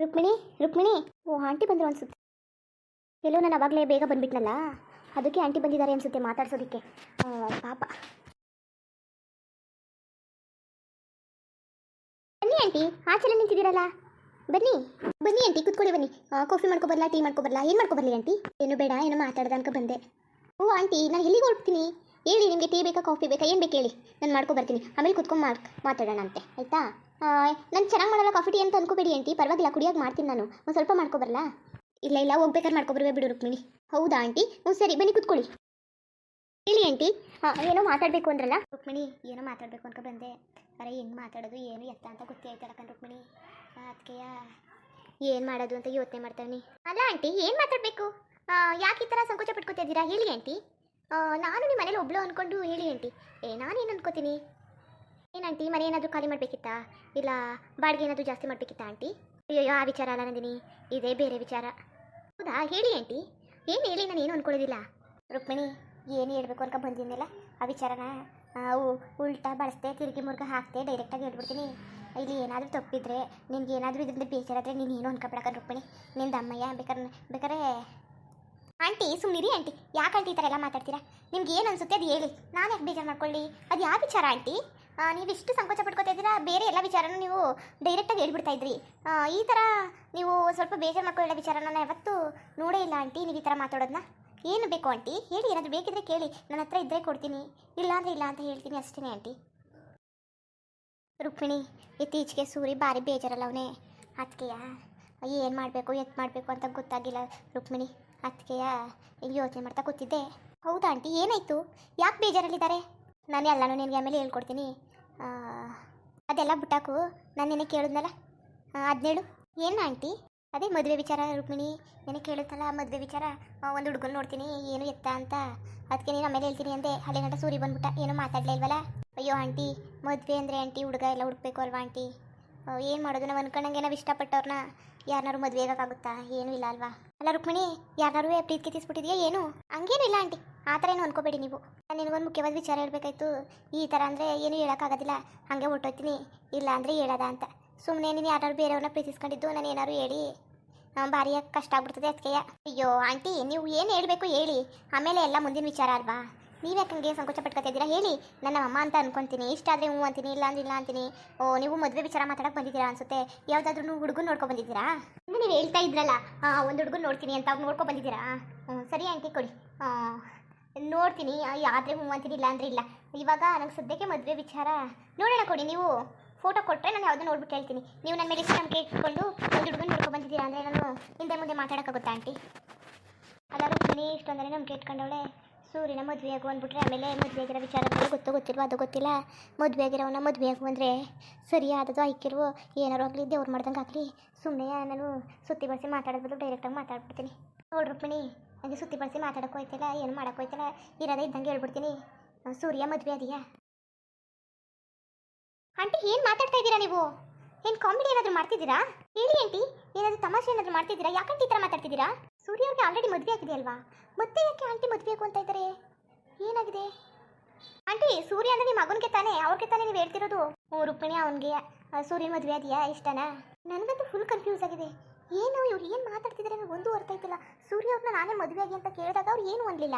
ರುಕ್ಮಿಣಿ ರುಕ್ಮಿಣಿ. ಓ, aunty ಬಂದರು ಅನ್ಸುತ್ತೆ. ಎಲ್ಲೋ ನಾನು ಅವಾಗಲೇ ಬೇಗ ಬಂದ್ಬಿಟ್ನಲ್ಲ? ಅದಕ್ಕೆ ಆಂಟಿ ಬಂದಿದ್ದಾರೆ ಅನ್ಸುತ್ತೆ ಮಾತಾಡ್ಸೋದಕ್ಕೆ. ಪಾಪ. ಬನ್ನಿ ಆಂಟಿ ಆಚೆಲ್ಲ ನಿಂತಿದ್ದೀರಲ್ಲ? ಬನ್ನಿ ಬನ್ನಿ ಆಂಟಿ, ಕುತ್ಕೊಳ್ಳಿ ಬನ್ನಿ. ಕಾಫಿ ಮಾಡ್ಕೊ ಬರಲ್ಲ ಟೀ ಮಾಡ್ಕೊ ಬರಲ್ಲ ಏನು ಮಾಡ್ಕೊ ಬರಲಿ ಆಂಟಿ? ಏನು ಬೇಡ, ಏನೋ ಮಾತಾಡ್ದ ಅನ್ಕೊ ಬಂದೆ. ಓ, ಆಂಟಿ, ನಾನು ಎಲ್ಲಿಗೆ ಹೋಗ್ತೀನಿ ಹೇಳಿ, ನಿಮಗೆ ಟೀ ಬೇಕಾ ಕಾಫಿ ಬೇಕಾ? ಏನು ಬೇಕು ಹೇಳಿ. ನಾನು ಮಾಡ್ಕೊ ಬರ್ತೀನಿ. ಆಮೇಲೆ ಕುತ್ಕೊಂಡು ಮಾಡ್ ಮಾತಾಡೋಣ ಅಂತೆ ಆಯಿತಾ? ನಾನು ಚೆನ್ನಾಗಿ ಮಾಡಲ್ಲ ಕಾಫಿ ಟೀ ಅಂತ ಅನ್ಕೋಬೇಡಿ ಆಂಟಿ ಪರವಾಗಿಲ್ಲ, ಕುಡಿಯೋಕೆ ಮಾಡ್ತೀನಿ ನಾನು. ಒಂದು ಸ್ವಲ್ಪ ಮಾಡ್ಕೊಬರಲ್ಲ ಇಲ್ಲ ಇಲ್ಲ, ಹೋಗ್ಬೇಕಾದ್ರೆ ಮಾಡ್ಕೊಬರ್ವೆ ಬಿಡು ರುಕ್ಮಿಣಿ. ಹೌದಾ ಆಂಟಿ ಹ್ಞೂ ಸರಿ, ಬನ್ನಿ ಕೂತ್ಕೊಳ್ಳಿ. ಹೇಳಿ ಆಂಟಿ ಏನೋ ಮಾತಾಡಬೇಕು ಅಂದ್ರಲ್ಲ? ರುಕ್ಮಿಣಿ, ಏನೋ ಮಾತಾಡಬೇಕು ಅನ್ಕೊ ಬಂದೆ. ಅರೆ, ಹೆಂಗೆ ಮಾತಾಡೋದು, ಏನು ಎತ್ತ ಅಂತ ಗೊತ್ತೇ ಆಯ್ತಲ್ಲ ಕಣ್ ರುಕ್ಮಿಣಿ. ಅದಕ್ಕೆಯ ಏನು ಮಾಡೋದು ಅಂತ ಯೋಚನೆ ಮಾಡ್ತಾನೆ ಅಲ್ಲ ಆಂಟಿ ಏನು ಮಾತಾಡಬೇಕು? ಯಾಕೆ ಈ ಥರ ಸಂಕೋಚ ಪಟ್ಕೋತಾ ಇದ್ದೀರಾ? ಹೇಳಿ ಆಂಟಿ ನಾನು ನಿಮ್ಮ ಮನೇಲಿ ಒಬ್ಳು ಅಂದ್ಕೊಂಡು ಹೇಳಿ ಆಂಟಿ ಏ ನಾನೇನು ಅನ್ಕೋತೀನಿ? ಏನಂಟಿ ಮನೆ ಏನಾದರೂ ಖಾಲಿ ಮಾಡಬೇಕಿತ್ತಾ? ಇಲ್ಲ, ಬಾಡಿಗೆ ಏನಾದರೂ ಜಾಸ್ತಿ ಮಾಡಬೇಕಿತ್ತಾ ಆಂಟಿ? ಅಯ್ಯೋ ಆ ವಿಚಾರ ಅಲ್ಲ ನಂದಿನಿ. ಇದೇ ಬೇರೆ ವಿಚಾರ. ಹೌದಾ? ಹೇಳಿ ಆಂಟಿ. ಏನು ಹೇಳಿ? ನಾನು ಏನು ಅಂದ್ಕೊಳ್ಳೋದಿಲ್ಲ ರುಕ್ಮಿಣಿ, ಏನು ಹೇಳ್ಬೇಕು ಅನ್ಕೊ ಬಂದಿದ್ದೆಲ್ಲ ಆ ವಿಚಾರನ ಉಲ್ಟಾ ಬಳಸ್ತೆ ತಿರುಗಿ ಮುರುಗ ಹಾಕ್ತೆ ಡೈರೆಕ್ಟಾಗಿ ಹೇಳ್ಬಿಡ್ತೀನಿ. ಇಲ್ಲಿ ಏನಾದರೂ ತಪ್ಪಿದ್ರೆ, ನಿನಗೆ ಏನಾದರೂ ಇದರಿಂದ ಬೇಜಾರಾದರೆ ನೀನು ಏನು ಅನ್ಕೊಬೇಡ ರುಕ್ಮಿಣಿ. ನಿಂದು ಅಮ್ಮಯ್ಯ ಬೇಕಾದ್ರೆ ಬೇಕಾರೆ ಆಂಟಿ ಸುಮ್ಮನಿರಿ ಆಂಟಿ. ಯಾಕೆ ಆಂಟಿ ಈ ಥರ ಎಲ್ಲ ಮಾತಾಡ್ತೀರಾ? ನಿಮ್ಗೆ ಏನು ಅನಿಸುತ್ತೆ ಅದು ಹೇಳಿ. ನಾನು ಯಾಕೆ ಬೇಜಾರು ಮಾಡ್ಕೊಳ್ಳಿ? ಅದು ಯಾವ ವಿಚಾರ ಆಂಟಿ? ನೀವು ಇಷ್ಟು ಸಂಕೋಚ ಪಡ್ಕೋತಾ ಇದ್ದೀರಾ ಬೇರೆ ಎಲ್ಲ ವಿಚಾರನೂ ನೀವು ಡೈರೆಕ್ಟಾಗಿ ಹೇಳ್ಬಿಡ್ತಾ ಇದ್ರಿ. ಈ ಥರ ನೀವು ಸ್ವಲ್ಪ ಬೇಜಾರು ಮಾಡ್ಕೊಳ್ಳೋ ವಿಚಾರ ನಾನು ಯಾವತ್ತೂ ನೋಡೇ ಇಲ್ಲ, ಆಂಟಿ. ನೀವು ಈ ಥರ ಮಾತಾಡೋದನ್ನ ಏನು ಬೇಕು, ಆಂಟಿ? ಹೇಳಿ, ಏನಾದರೂ ಬೇಕಿದ್ರೆ ಕೇಳಿ. ನನ್ನ ಹತ್ರ ಇದ್ದರೆ ಕೊಡ್ತೀನಿ. ಇಲ್ಲ ಅಂದರೆ ಇಲ್ಲ ಅಂತ ಹೇಳ್ತೀನಿ ಅಷ್ಟೇ ಆಂಟಿ. ರುಕ್ಮಿಣಿ, ಇತ್ತೀಚೆಗೆ ಸೂರಿ ಭಾರಿ ಬೇಜಾರಲ್ಲ ಅವನೇ. ಅದಕ್ಕೆಯ ಏನು ಮಾಡಬೇಕು, ಎತ್ ಮಾಡಬೇಕು ಅಂತ ಗೊತ್ತಾಗಿಲ್ಲ ರುಕ್ಮಿಣಿ. ಅದಕ್ಕೆಯ ಯೋಚನೆ ಮಾಡ್ತಾ ಕೂತಿದ್ದೆ. ಹೌದಾ, ಆಂಟಿ? ಏನಾಯಿತು? ಯಾಕೆ ಬೇಜಾರಲ್ಲಿದ್ದಾರೆ? ನಾನು ಎಲ್ಲನೂ ನಿನಗೆ ಆಮೇಲೆ ಹೇಳ್ಕೊಡ್ತೀನಿ. ಅದೆಲ್ಲ ಬಿಟ್ಟಾಕು ನಾನು ನಿನಗೆ ಕೇಳಿದ್ನಲ್ಲ? ಹದಿನೇಳು ಏನು ಆಂಟಿ? ಅದೇ ಮದುವೆ ವಿಚಾರ ರುಕ್ಮಿಣಿ ನಿನಗೆ ಕೇಳುತ್ತಲ್ಲ ಮದುವೆ ವಿಚಾರ? ಒಂದು ಹುಡುಗನ ನೋಡ್ತೀನಿ, ಏನು ಎತ್ತ ಅಂತ. ಅದಕ್ಕೆ ನೀನು ಆಮೇಲೆ ಹೇಳ್ತೀನಿ ಅಂದೆ ಅಲ್ಲಿ ಗಂಟ ಸೂರಿ ಬಂದ್ಬಿಟ್ಟ, ಏನೂ ಮಾತಾಡಲೇ ಇಲ್ವಲ್ಲ? ಅಯ್ಯೋ ಆಂಟಿ, ಮದುವೆ ಅಂದರೆ ಆಂಟಿ, ಹುಡುಗ ಎಲ್ಲ ಹುಡುಕ್ಬೇಕು ಅಲ್ವಾ ಆಂಟಿ? ಏನು ಮಾಡೋದು? ನಾವು ಅನ್ಕೊಂಡಂಗೆ ನಾವು ಇಷ್ಟಪಟ್ಟವ್ರನ್ನ ಯಾರನ್ನಾರು ಮದುವೆ ಆಗೋಕ್ಕಾಗುತ್ತಾ? ಏನೂ ಇಲ್ಲ ಅಲ್ವಾ? ಅಲ್ಲ ರುಕ್ಮಿಣಿ ಯಾರನ್ನಾರು ಪ್ರೀತಿ ಕಿತ್ತಿಸ್ಬಿಟ್ಟಿದ್ಯಾ ಏನು? ಹಂಗೇನು ಇಲ್ಲ ಆಂಟಿ. ಆ ಥರ ಏನು ಅನ್ಕೋಬೇಡಿ ನೀವು. ನಾನು ನಿನಗೊಂದು ಮುಖ್ಯವಾದ ವಿಚಾರ ಹೇಳಬೇಕಾಯ್ತು. ಈ ಥರ ಅಂದರೆ ಏನು ಹೇಳೋಕ್ಕಾಗೋದಿಲ್ಲ. ಹಾಗೆ ಹೊಟ್ಟೋಯ್ತೀನಿ ಇಲ್ಲ ಅಂದರೆ ಹೇಳೋದ ಅಂತ. ಸುಮ್ಮನೆ ನೀನು ಯಾರು ಬೇರೆಯವ್ರನ್ನ ಪ್ರೀತಿಸ್ಕೊಂಡಿದ್ದು ನಾನು ಏನಾದ್ರು ಹೇಳಿ. ಭಾರಿ ಕಷ್ಟ ಆಗ್ಬಿಡ್ತದೆ ಅದಕ್ಕೆ ಅಯ್ಯೋ, ಆಂಟಿ, ನೀವು ಏನು ಹೇಳಬೇಕು ಹೇಳಿ. ಆಮೇಲೆ ಎಲ್ಲ ಮುಂದಿನ ವಿಚಾರ ಅಲ್ವಾ? ನೀವು ಯಾಕೆ ಹಂಗೆ ಸಂಕೋಚ ಪಟ್ಕೊತಿದ್ದೀರಾ ಹೇಳಿ. ನನ್ನ ಅಮ್ಮ ಅಂತ ಅನ್ಕೊಂತೀನಿ. ಇಷ್ಟ ಆದರೆ ಹ್ಞೂ ಅಂತೀನಿ, ಇಲ್ಲ ಅಂದ್ರೆ ಇಲ್ಲ ಅಂತೀನಿ. ಓ, ನೀವು ಮದುವೆ ವಿಚಾರ ಮಾತಾಡಕ್ಕೆ ಬಂದಿದ್ದೀರಾ ಅನ್ಸುತ್ತೆ. ಯಾವುದಾದ್ರೂ ಹುಡುಗನ ನೋಡ್ಕೊ ಬಂದಿದ್ದೀರಾ? ನೀವು ಹೇಳ್ತಾ ಇದ್ರಲ್ಲ ಒಂದು ಹುಡುಗನ ನೋಡ್ತೀನಿ ಅಂತ ಅವ್ರು ನೋಡ್ಕೊ ಬಂದಿದ್ದೀರಾ? ಹ್ಞೂ, ಸರಿ ಆಂಟಿ, ಕೊಡಿ. ನೋಡ್ತೀನಿ. ಆದರೆ ಹ್ಞೂ ಅಂತೀನಿ, ಇಲ್ಲ ಅಂದರೆ ಇಲ್ಲ. ಇವಾಗ ನಂಗೆ ಸದ್ಯಕ್ಕೆ ಮದುವೆ ವಿಚಾರ. ನೋಡೋಣ ಕೊಡಿ ನೀವು. ಫೋಟೋ ಕೊಟ್ಟರೆ ನಾನು ಯಾವುದೋ ನೋಡ್ಬಿಟ್ಟು ಹೇಳ್ತೀನಿ. ನೀವು ನನ್ನ ಮೇಲೆ ಇಷ್ಟು ನಂಬಿಕೆ ಒಂದು ಹುಡುಗನ ನೋಡ್ಕೊ ಬಂದಿದ್ದೀರಾ ಅಂದರೆ ನಾನು ಹಿಂದೆ ಮುಂದೆ ಮಾತಾಡೋಕ್ಕಾಗುತ್ತಾ ಆಂಟಿ? ಅಲ್ಲ ಇಷ್ಟು ಇಷ್ಟೊಂದರೆ ನಂಬಿಕೆ ಇಟ್ಕೊಂಡವಳೆ. ಸೂರ್ಯನ ಮದುವೆ ಆಗು ಅಂದ್ಬಿಟ್ರೆ ಆಮೇಲೆ ಮದುವೆ ಆಗಿರೋ ವಿಚಾರಗಳು ಗೊತ್ತೋ ಗೊತ್ತಿಲ್ವ ಅದು ಗೊತ್ತಿಲ್ಲ. ಮದುವೆ ಆಗಿರೋವನ್ನ ಮದುವೆ ಆಗು ಅಂದರೆ ಸರಿ ಆದದು ಐಕ್ಯಲ್ವೋ ಏನಾರು ಆಗಲಿ, ದೇವ್ರು ಮಾಡ್ದಂಗೆ ಆಗಲಿ. ಸುಮ್ಮನೆ ನಾನು ಸುತ್ತಿ ಬಳಸಿ ಮಾತಾಡೋದ್ ಡೈರೆಕ್ಟಾಗಿ ಮಾತಾಡ್ಬಿಡ್ತೀನಿ. ನೋಡಿ ರುಕ್ಮಿಣಿ ನನಗೆ ಸುತ್ತಿ ಬಳಸಿ ಮಾತಾಡೋಕೆ ಹೋಯ್ತಿಲ್ಲ, ಏನು ಮಾಡೋಕೆ ಹೋಯ್ತಿಲ್ಲ, ಇರೋದೇ ಇದ್ದಂಗೆ ಹೇಳ್ಬಿಡ್ತೀನಿ. ಸೂರ್ಯ ಮದುವೆ ಅದೆಯಾ? ಆಂಟಿ, ಏನು ಮಾತಾಡ್ತಾ ಇದ್ದೀರಾ ನೀವು? ಏನು ಕಾಮಿಡಿ ಏನಾದರೂ ಮಾಡ್ತಿದ್ದೀರಾ? ಹೇಳಿ ಆಂಟಿ ಏನಾದರೂ ತಮಾಷೆ ಏನಾದರೂ ಮಾಡ್ತಿದ್ದೀರಾ? ಯಾಕಂತ ಈ ಥರ ಮಾತಾಡ್ತಿದ್ದೀರಾ? ಸೂರ್ಯ ಅವ್ರಿಗೆ ಆಲ್ರೆಡಿ ಮದುವೆ ಆಗಿದೆ ಅಲ್ವಾ? ಮತ್ತೆ ಯಾಕೆ ಆಂಟಿ ಮದುವೆ ಆಗು ಅಂತ ಇದ್ದಾರೆ ಏನಾಗಿದೆ? ಆಂಟಿ ಸೂರ್ಯ ಅಂದ್ರೆ ನಿಮ್ಮ ಮಗನಿಗೆ ತಾನೇ? ಅವ್ರಿಗೆ ತಾನೇ ನೀವು ಹೇಳ್ತಿರೋದು? ಓ ರುಕ್ಮಿಣಿ ಅವನಿಗೆ. ಸೂರ್ಯನ ಮದುವೆ ಅದೆಯಾ ಇಷ್ಟನಾ? ನನಗಂತೂ ಫುಲ್ ಕನ್ಫ್ಯೂಸ್ ಆಗಿದೆ. ಏನು ಇವ್ರು ಏನು ಮಾತಾಡ್ತಿದ್ದಾರೆ ನನಗೆ ಒಂದು ಅರ್ಥ ಆಯ್ತಿಲ್ಲ. ಸೂರ್ಯ ಅವ್ರನ್ನ ನಾನೇ ಮದುವೆ ಆಗಿ ಅಂತ ಕೇಳಿದಾಗ ಅವ್ರು ಏನು ಅನ್ಲಿಲ್ಲ.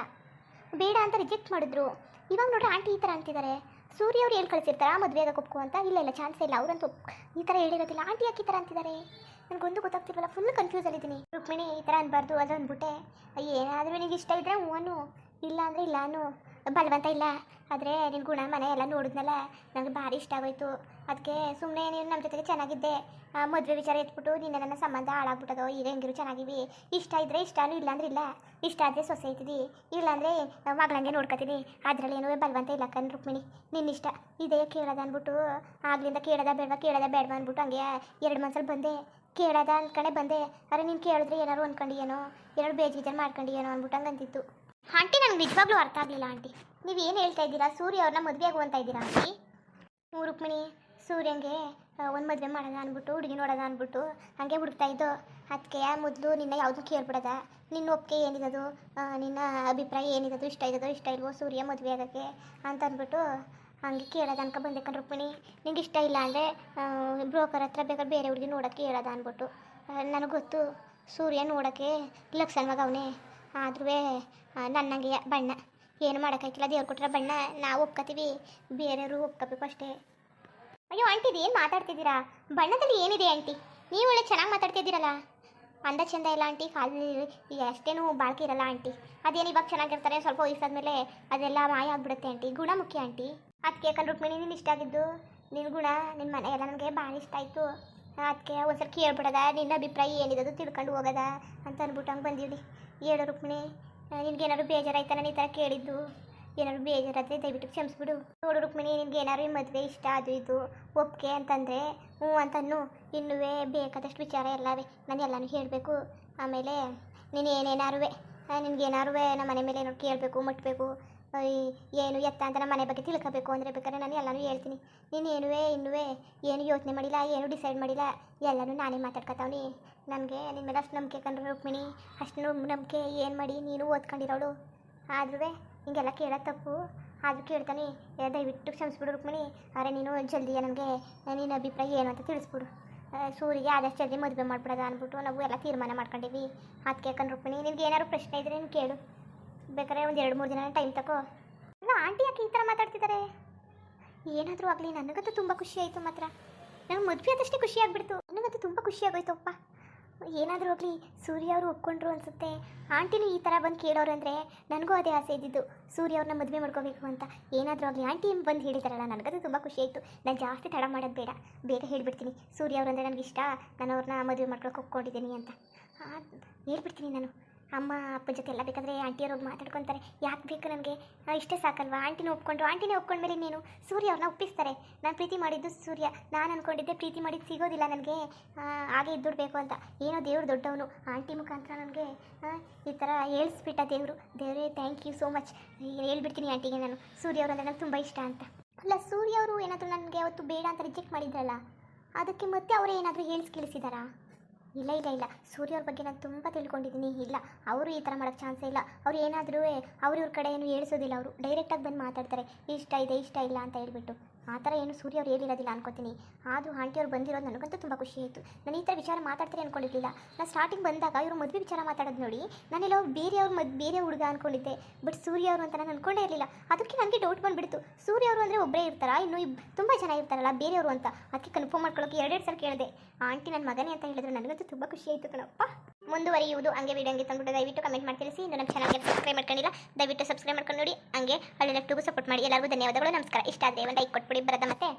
ಬೇಡ ಅಂತ ರಿಜೆಕ್ಟ್ ಮಾಡಿದ್ರು. ಇವಾಗ ನೋಡ್ರಿ ಆಂಟಿ ಈ ಥರ ಅಂತಿದ್ದಾರೆ ಸೂರ್ಯ ಅವ್ರು ಕಳಿಸಿರ್ತಾರಾ ಮದುವೆ ಆಗಕ್ಕೆ ಒಪ್ಕೊ ಅಂತ? ಇಲ್ಲ ಇಲ್ಲ ಚಾನ್ಸ್ ಇಲ್ಲ. ಅವ್ರಂತೂ ಈ ಥರ ಹೇಳಿರೋದಿಲ್ಲ. ಆಂಟಿ ಯಾಕೆ ಈ ಥರ ಅಂತಿದ್ದಾರೆ ನನಗೊಂದು ಗೊತ್ತಾಗ್ತಿಲ್ವಲ್ಲ ಫುಲ್ ಕನ್ಫ್ಯೂಸ್ ಆಗಿದ್ದೀನಿ ರುಕ್ಮಿಣಿ, ಈ ಥರ ಅನ್ಬಾರ್ದು ಅದು ಅಂದ್ಬಿಟ್ಟೆ ಏನಾದರೂ ನಿನಗೆ ಇಷ್ಟ ಇದ್ದರೆ ಹೂವನು, ಇಲ್ಲ ಅಂದರೆ ಇಲ್ಲ ಅನ್ನು ಬಲವಂತ ಇಲ್ಲ. ಆದರೆ ನಿನ್ನ ಗುಣ ಮನೆ ಎಲ್ಲ ನೋಡಿದ್ನಲ್ಲ ನನಗೆ ಭಾರಿ ಇಷ್ಟ ಆಗೋಯ್ತು. ಅದಕ್ಕೆ ಸುಮ್ಮನೆ ನೀನು ನಮ್ಮ ಜೊತೆಗೆ ಚೆನ್ನಾಗಿದ್ದೆ. ಮದುವೆ ವಿಚಾರ ಎತ್ಬಿಟ್ಟು ನಿನ್ನ ನನ್ನ ಸಂಬಂಧ ಹಾಳಾಗ್ಬಿಟ್ಟದೋ, ಈಗ ಹೆಂಗಿರು ಚೆನ್ನಾಗಿವಿ. ಇಷ್ಟ ಇದ್ದರೆ ಇಷ್ಟನೂ ಇಲ್ಲ ಅಂದ್ರೆ ಇಲ್ಲ ಇಷ್ಟ ಆದರೆ ಸೊಸೆ ಐತಿದಿ ಇಲ್ಲಾಂದರೆ ಮಗಳಂಗೆ ನೋಡ್ಕೊತೀನಿ. ಅದರಲ್ಲಿ ಏನೋ ಬಲವಂತ ಇಲ್ಲ ಕನ್ ರುಕ್ಮಿಣಿ. ನಿನ್ನಿಷ್ಟ ಇದೇ ಕೇಳೋದ ಅಂದ್ಬಿಟ್ಟು ಆಗ್ಲಿಂದ ಕೇಳೋದ ಬೇಡವಾ ಕೇಳೋದ ಬೇಡವಾ ಅಂದ್ಬಿಟ್ಟು ಹಂಗೆ ಎರಡು ಮನ್ಸಲ್ಲಿ ಬಂದೆ. ಕೇಳೋದ ಅನ್ಕಣೆ ಬಂದೆ. ಅರೆ, ನೀನು ಕೇಳಿದ್ರೆ ಏನಾರು ಅಂದ್ಕೊಂಡು ಏನೋ ಎರಡು ಬೇಜಾರು ಮಾಡ್ಕೊಂಡು ಏನೋ ಅಂದ್ಬಿಟ್ಟು ಹಂಗೆ ಅಂತಿತ್ತು ಆಂಟಿ ನನಗೆ ನಿಜವಾಗ್ಲೂ ಅರ್ಥ ಆಗಲಿಲ್ಲ ಆಂಟಿ. ನೀವು ಏನು ಹೇಳ್ತಾ ಇದ್ದೀರಾ? ಸೂರ್ಯ ಅವ್ರನ್ನ ಮದುವೆ ಆಗುವಂತ ಇದ್ದೀರಾ ಆಂಟಿ? ಹ್ಞೂ ರುಕ್ಮಿಣಿ, ಸೂರ್ಯಂಗೆ ಒಂದು ಮದುವೆ ಮಾಡೋದ ಅಂದ್ಬಿಟ್ಟು ಹುಡುಗಿ ನೋಡೋದ ಅಂದ್ಬಿಟ್ಟು ಹಂಗೆ ಹುಡುಕ್ತಾ ಇದ್ದು ಅದಕ್ಕೆ ಮೊದಲು ನಿನ್ನ ಯಾವುದು ಕೇಳ್ಬಿಡದ ನಿನ್ನ ಒಪ್ಪಿಗೆ ಏನಿದದು? ನಿನ್ನ ಅಭಿಪ್ರಾಯ ಏನಿದದು? ಇಷ್ಟ ಇದ್ದದೋ ಇಷ್ಟ ಇಲ್ವೋ ಸೂರ್ಯ ಮದುವೆ ಆಗೋಕ್ಕೆ ಅಂತ ಅಂದ್ಬಿಟ್ಟು ಹಂಗೆ ಕೇಳೋದು ಅನ್ಕೊ ಬಂದೆ ರುಕ್ಮಿಣಿ. ನಿಂಗೆ ಇಷ್ಟ ಇಲ್ಲ ಅಂದರೆ ಬ್ರೋಕರ್ ಹತ್ರ ಬೇಕಾದ್ರೆ ಬೇರೆ ಹುಡುಗಿ ನೋಡೋಕ್ಕೆ ಹೇಳೋದ ಅಂದ್ಬಿಟ್ಟು ನನಗೆ ಗೊತ್ತು, ಸೂರ್ಯ ನೋಡೋಕ್ಕೆ ಲಕ್ಷಣವಾಗಿ ಅವನೇ ಆದ್ರೂ ನನ್ನಂಗೆ ಬಣ್ಣ. ಏನು ಮಾಡೋಕ್ಕಾಗಿಲ್ಲ ದೇವ್ರು ಕೊಟ್ಟರೆ ಬಣ್ಣ ನಾವು ಒಪ್ಕೋತೀವಿ. ಬೇರೆಯವರು ಒಪ್ಕೋಬೇಕು ಅಷ್ಟೇ. ಅಯ್ಯೋ, ಆಂಟಿ ಏನು ಮಾತಾಡ್ತಿದ್ದೀರಾ? ಬಣ್ಣದಲ್ಲಿ ಏನಿದೆ ಆಂಟಿ? ನೀವು ಒಳ್ಳೆ ಚೆನ್ನಾಗಿ ಮಾತಾಡ್ತಿದ್ದೀರಲ್ಲ. ಅಂದ ಚಂದ ಇಲ್ಲ ಆಂಟಿ ಕಾಲಲ್ಲಿ ಅಷ್ಟೇನು ಬಾಳ್ಕೆ ಇರಲ್ಲ ಆಂಟಿ. ಅದೇನು ಇವಾಗ ಚೆನ್ನಾಗಿರ್ತಾರೆ, ಸ್ವಲ್ಪ ವಯಸ್ಸಾದ್ಮೇಲೆ ಅದೆಲ್ಲ ಮಾಯ ಆಗ್ಬಿಡುತ್ತೆ ಆಂಟಿ. ಗುಣ ಮುಖ್ಯ ಆಂಟಿ. ಅದಕ್ಕೆ ಕಲ್ ರುಕ್ಮಿಣಿ, ನೀನು ಇಷ್ಟ ಆಗಿದ್ದು? ನಿನ್ನ ಗುಣ ನಿನ್ನ ಮನೆ ಎಲ್ಲ ನನಗೆ ಭಾಳ ಇಷ್ಟ ಆಯಿತು. ಅದಕ್ಕೆ ಒಂದ್ಸಲ ಕೇಳ್ಬಿಡದ, ನಿನ್ನ ಅಭಿಪ್ರಾಯ ಏನಿದೆ ತಿಳ್ಕೊಂಡು ಹೋಗದ ಅಂತ ಅಂದ್ಬಿಟ್ಟು ಹಂಗೆ ಬಂದೀವಿ ಹೇಳು ರುಕ್ಮಿಣಿ ನಿನ್ಗೇನಾದ್ರು ಬೇಜಾರಾಯ್ತಾ ನಾನು ಈ ಥರ ಕೇಳಿದ್ದು? ಏನಾದ್ರು ಬೇಜಾರಾದರೆ ದಯವಿಟ್ಟು ಕ್ಷಮಿಸ್ಬಿಡು. ನೋಡು ರುಕ್ಮಿಣಿ, ನಿನ್ಗೆ ಏನಾದ್ರು ಈ ಮದುವೆ ಇಷ್ಟ ಅದು ಇದು ಒಪ್ಪಿಗೆ ಅಂತಂದರೆ ಹ್ಞೂ ಅಂತನೂ ಇನ್ನೂ ಬೇಕಾದಷ್ಟು ವಿಚಾರ ಎಲ್ಲವೇ ನಾನು ಎಲ್ಲನೂ ಹೇಳಬೇಕು. ಆಮೇಲೆ ನೀನು ಏನೇನಾರು ನಿನ್ಗೆ ಏನಾರು ನಮ್ಮ ಮನೆ ಮೇಲೆ ಏನಾದ್ರು ಕೇಳಬೇಕು ಮುಟ್ಟಬೇಕು ಏನು ಎತ್ತ ಅಂತ ನಮ್ಮ ಮನೆ ಬಗ್ಗೆ ತಿಳ್ಕೋಬೇಕು ಅಂದರೆ ಬೇಕಾದ್ರೆ ನಾನು ಎಲ್ಲನೂ ಹೇಳ್ತೀನಿ. ನೀನು ಏನುವೇ ಇನ್ನುವೇ, ಏನು ಯೋಚನೆ ಮಾಡಿಲ್ಲ, ಏನು ಡಿಸೈಡ್ ಮಾಡಿಲ್ಲ, ಎಲ್ಲನೂ ನಾನೇ ಮಾತಾಡ್ಕೊತಾವ್ನಿ. ನನಗೆ ನಿನ್ನ ಮೇಲೆ ಅಷ್ಟು ನಂಬಿಕೆ ಕಂಡ್ರೆ ರುಕ್ಮಿಣಿ, ಅಷ್ಟು ನಂಬಿಕೆ ಏನು ಮಾಡಿ ನೀನು ಓದ್ಕೊಂಡಿರೋಳು. ಆದ್ರೂ ಹಿಂಗೆಲ್ಲ ಕೇಳೋ ತಪ್ಪು. ಆದರೂ ಕೇಳ್ತಾನೆ ದಯವಿಟ್ಟು ಕ್ಷಮಿಸ್ಬಿಡು ರುಕ್ಮಿಣಿ. ಅರೆ, ನೀನು ಜಲ್ದಿ ನನಗೆ ನಿನ್ನ ಅಭಿಪ್ರಾಯ ಏನು ಅಂತ ತಿಳಿಸ್ಬಿಡು. ಸೂರಿಗೆ ಆದಷ್ಟು ಜಲ್ದಿ ಮದುವೆ ಮಾಡ್ಬಿಡೋದು ಅಂದ್ಬಿಟ್ಟು ನಾವು ಎಲ್ಲ ತೀರ್ಮಾನ ಮಾಡ್ಕೊಂಡಿವಿ. ಅದಕ್ಕೆ ಯಾಕಂದ್ರೆ ರುಕ್ಮಿಣಿ ನಿಮ್ಗೆ ಏನಾದ್ರು ಪ್ರಶ್ನೆ ಇದ್ದರೆ ನೀನು ಕೇಳು. ಬೇಕಾದ್ರೆ ಒಂದು ಎರಡು ಮೂರು ದಿನ ಟೈಮ್ ತಗೋ ಅಲ್ಲ, ಆಂಟಿ ಯಾಕೆ ಈ ಥರ ಮಾತಾಡ್ತಿದ್ದಾರೆ ಏನಾದರೂ ಆಗಲಿ, ನನಗಂತೂ ತುಂಬ ಖುಷಿ ಆಯಿತು ಮಾತ್ರ. ನನಗೆ ಮದುವೆ ಆದಷ್ಟೇ ಖುಷಿ ಆಗಿಬಿಡ್ತು. ನನಗಂತೂ ತುಂಬ ಖುಷಿ ಆಗೋಯ್ತು ಅಪ್ಪ ಏನಾದರೂ ಆಗಲಿ, ಸೂರ್ಯ ಅವರು ಒಪ್ಕೊಂಡ್ರು ಅನಿಸುತ್ತೆ. ಆಂಟಿನೂ ಈ ಥರ ಬಂದು ಕೇಳೋರು ಅಂದರೆ ನನಗೂ ಅದೇ ಆಸೆ ಇದ್ದಿದ್ದು. ಸೂರ್ಯ ಅವ್ರನ್ನ ಮದುವೆ ಮಾಡ್ಕೋಬೇಕು ಅಂತ. ಏನಾದರೂ ಆಗಲಿ, ಆಂಟಿ ಬಂದು ಹೇಳಿದಾರಲ್ಲ ನನಗದು ತುಂಬ ಖುಷಿ ಆಯಿತು. ನಾನು ಜಾಸ್ತಿ ತಡ ಮಾಡೋದು ಬೇಡ. ಬೇಗ ಹೇಳಿಬಿಡ್ತೀನಿ. ಸೂರ್ಯ ಅವ್ರಂದರೆ ಇಷ್ಟ ನಾನು ಅವ್ರನ್ನ ಮದುವೆ ಮಾಡ್ಕೊಳಕ್ಕೆ ಒಪ್ಕೊಂಡಿದ್ದೀನಿ ಅಂತ. ಹೇಳ್ಬಿಡ್ತೀನಿ ನಾನು. ಅಮ್ಮ ಅಪ್ಪ ಜೊತೆ ಎಲ್ಲ ಬೇಕಾದರೆ ಆಂಟಿಯವ್ರು ಮಾತಾಡ್ಕೊತಾರೆ. ಯಾಕೆ ಬೇಕು ನನಗೆ ಇಷ್ಟೇ ಸಾಕಲ್ವಾ? ಆಂಟಿನ ಒಪ್ಕೊಂಡ್ರು ಆಂಟಿನೇ ಒಪ್ಕೊಂಡ್ಮೇಲೆ ನೀನು ಸೂರ್ಯ ಅವ್ರನ್ನ ಒಪ್ಪಿಸ್ತಾರೆ. ನಾನು ಪ್ರೀತಿ ಮಾಡಿದ್ದು ಸೂರ್ಯ. ನಾನು ಅಂದ್ಕೊಂಡಿದ್ದೆ ಪ್ರೀತಿ ಮಾಡಿದ್ದು ಸಿಗೋದಿಲ್ಲ ನನಗೆ. ಹಾಗೆ ಇದ್ದುಡ್ಬೇಕು ಅಂತ. ಏನೋ ದೇವ್ರು ದೊಡ್ಡವನು. ಆಂಟಿ ಮುಖಾಂತರ ನನಗೆ ಈ ಥರ ಹೇಳಿಸ್ಬಿಟ್ಟ ದೇವರು. ದೇವರೇ ಥ್ಯಾಂಕ್ ಯು ಸೋ ಮಚ್ ಹೇಳ್ಬಿಡ್ತೀನಿ ಆಂಟಿಗೆ ನಾನು. ಸೂರ್ಯ ಅಂದರೆ ನನಗೆ ತುಂಬ ಇಷ್ಟ ಅಂತ. ಅಲ್ಲ, ಸೂರ್ಯ ಅವರು ಏನಾದರೂ ನನಗೆ ಅವತ್ತು ಬೇಡ ಅಂತ ರಿಜೆಕ್ಟ್ ಮಾಡಿದ್ರಲ್ಲ? ಅದಕ್ಕೆ ಮತ್ತೆ ಅವರೇ ಏನಾದರೂ ಹೇಳಿಸ್ ಕೇಳಿಸಿದಾರಾ? ಇಲ್ಲ ಇಲ್ಲ ಇಲ್ಲ. ಸೂರ್ಯ ಅವ್ರ ಬಗ್ಗೆ ನಾನು ತುಂಬ ತಿಳ್ಕೊಂಡಿದ್ದೀನಿ ಇಲ್ಲ, ಅವರು ಈ ಥರ ಮಾಡೋಕ್ಕೆ ಚಾನ್ಸೇ ಇಲ್ಲ. ಅವ್ರು ಏನಾದರೂ ಅವ್ರ ಇವ್ರ ಕಡೆ ಏನು ಹೇಳಿಸೋದಿಲ್ಲ ಅವರು ಡೈರೆಕ್ಟಾಗಿ ಬಂದು ಮಾತಾಡ್ತಾರೆ. ಇಷ್ಟ ಇದೆ, ಇಷ್ಟ ಇಲ್ಲ ಅಂತ ಹೇಳ್ಬಿಟ್ಟು. ಆ ಥರ ಏನು ಸೂರ್ಯ ಅವ್ರು ಹೇಳಿರೋದಿಲ್ಲ ಅನ್ಕೋತೀನಿ. ಆದರೂ ಆಂಟಿ ಅವ್ರು ಬಂದಿರೋದು ನನಗಂತೂ ತುಂಬ ಖುಷಿ ಆಯಿತು. ನಾನು ಈ ಥರ ವಿಚಾರ ಮಾತಾಡ್ತಾರೆ ಅಂದ್ಕೊಂಡಿರಲಿಲ್ಲ ನಾನು ಸ್ಟಾರ್ಟಿಂಗ್ ಬಂದಾಗ ಇವರು ಮದುವೆ ವಿಚಾರ ಮಾತಾಡೋದು ನೋಡಿ, ನಾನೆಲ್ಲ ಬೇರೆಯವ್ರ ಮದ್, ಬೇರೆ ಹುಡುಗ ಅಂದ್ಕೊಂಡಿದ್ದೆ ಬಟ್ ಸೂರ್ಯ ಅವರು ಅಂತ ನಾನು ಅಂದ್ಕೊಂಡೇ ಇರಲಿಲ್ಲ. ಅದಕ್ಕೆ ನನಗೆ ಡೌಟ್ ಬಂದುಬಿಡ್ತು. ಸೂರ್ಯ ಅವರು ಅಂದರೆ ಒಬ್ಬರೇ ಇರ್ತಾರಾ? ಇನ್ನು ತುಂಬ ಜನ ಇರ್ತಾರಲ್ಲ ಬೇರೆಯವರು ಅಂತ. ಅದಕ್ಕೆ ಕನ್ಫರ್ಮ್ ಮಾಡ್ಕೊಳ್ಳೋಕೆ ಎರಡೆರಡು ಸಲ ಕೇಳಿದೆ. ಆಂಟಿ ನನ್ನ ಮಗನೇ ಅಂತ ಹೇಳಿದ್ರು ನನಗಂತೂ ತುಂಬ ಖುಷಿ ಆಯಿತು ಕಣಪ್ಪ. ಮುಂದುವರಿಯುವುದು ಹಂಗೆ ವಿಡಿಯೋ ಹಂಗೆ ತಂದ್ಬಿಟ್ಟು ದಯವಿಟ್ಟು ಕಮೆಂಟ್ ಮಾಡಿ ತಿಳಿಸಿ ಇನ್ನು ನಮ್ಮ ಚಾನಲ್ಗೆ ಸಬ್ಸ್ಕ್ರೈಬ್ ಮಾಡ್ಕೊಂಡಿಲ್ಲ, ದಯವಿಟ್ಟು ಸಬ್ಸ್ಕ್ರೈಬ್ ಮಾಡ್ಕೊಂಡು ನೋಡಿ. ಹಂಗೆ ಅಲ್ಲಿ ಲೆಫ್ಟಿಗೂ ಸಪೋರ್ಟ್ ಮಾಡಿ. ಎಲ್ಲರಿಗೂ ಧನ್ಯವಾದಗಳು. ನಮಸ್ಕಾರ. ಇಷ್ಟ ಆದರೆ ಒಂದು ಲೈಕ್ ಕೊಟ್ಬಿಡಿ. ಬರದ ಮತ್ತೆ.